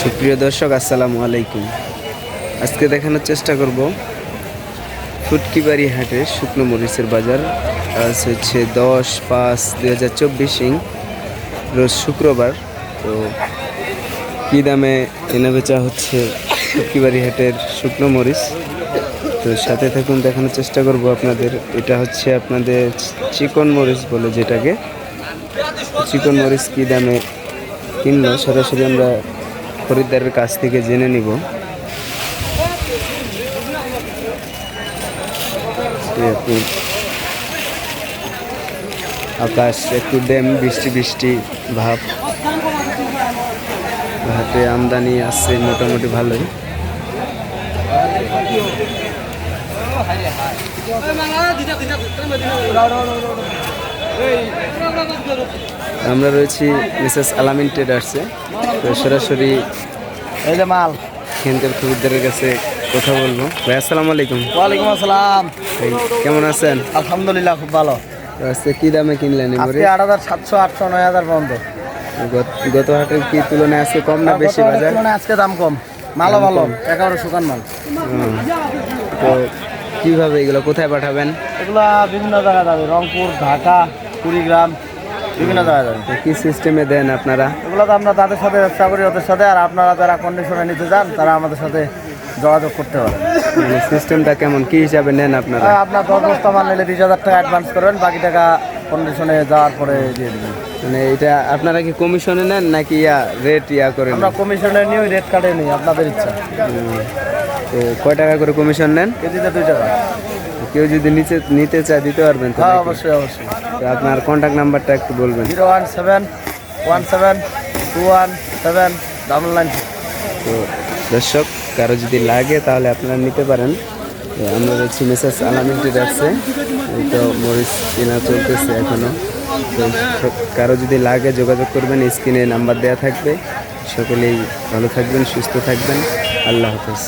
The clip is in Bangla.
সুপ্রিয় দর্শক, আসসালামু আলাইকুম। আজকে দেখানোর চেষ্টা করব ফুটকিবাড়ি হাটে শুকনো মরিচের বাজার। আজ হচ্ছে দশ পাঁচ দুই হাজার চব্বিশ ইং, রোজ শুক্রবার। তো কী দামে কেনা বেচা হচ্ছে ফুটকিবাড়ি হাটের শুকনো মরিচ? তো সাথে থাকুন, দেখানোর চেষ্টা করব আপনাদের। এটা হচ্ছে আপনাদের চিকন মরিচ বলে যেটাকে। চিকন মরিচ কী দামে কিনলো? সরাসরি আমরা খরিদ্দারের কাছ থেকে জেনে নিব। আকাশ, একটু ড্যাম, বৃষ্টি বৃষ্টি, ভাব। হাতে আমদানি আছে মোটামুটি ভালোই। আমরা রয়েছি মিসেস আলামিন ট্রেডার্সে। তো সরাসরি এই যে মাল। এখানকার খরিদ্দারের কাছে কথা বলব। ভাই আসসালামু আলাইকুম। ওয়ালাইকুম আসসালাম। কেমন আছেন? আলহামদুলিল্লাহ খুব ভালো। আজকে কি দামে কিনলেন এবারে আট হাজার সাতশো আটশো নয় হাজার পর্যন্ত। গত- হাটের কি তুলনায় আজকে কম না বেশি বাজার? আজকে দাম কম। মালও ভালো একেবারে শুকান মাল। তো কীভাবে এগুলো কোথায় পাঠাবেন? এগুলা বিভিন্ন জায়গায় যাবে। রংপুর ঢাকা কুড়িগ্রাম। বিভিন্ন জায়গায় কি সিস্টেমে দেন আপনারা? এগুলো তো আমরা তাদের সাথে ব্যবসা করি ওদের সাথে আর আপনারা যারা কন্ডিশনে নিতে চান তারা আমাদের সাথে যোগাযোগ করতে পারেন। মানে সিস্টেমটা কেমন? কি হিসাবে নেন আপনারা? আপনার দশ বস্তা মাল নিলে বিশ হাজার টাকা অ্যাডভান্স করবেন বাকি টাকা কন্ডিশনে যাওয়ার পরে দিয়ে দেবেন। মানে এটা আপনারা কি কমিশনে নেন নাকি ইয়া রেট ইয়া করেন আমরা কমিশনে নিয়ে রেট কার্ডে নিই আপনাদের ইচ্ছা। তো কয় টাকা করে কমিশন নেন? কেজিতে দুই টাকা। কেউ যদি নিচে নিতে চায় দিতে পারবেন তো হ্যাঁ অবশ্যই অবশ্যই। আপনার কন্ট্যাক্ট নাম্বারটা একটু বলবেন। Zero one seven one seven two one seven double nine তো দর্শক কারও যদি লাগে তাহলে আপনারা নিতে পারেন। আমরা রয়েছি মেসেজ আলামিন ট্রেডার্সে এই তো মরিচ কেনা চলতেছে এখনও তো কারও যদি লাগে যোগাযোগ করবেন স্ক্রিনে নাম্বার দেওয়া থাকবে। সকলেই ভালো থাকবেন সুস্থ থাকবেন। আল্লাহ হাফেজ।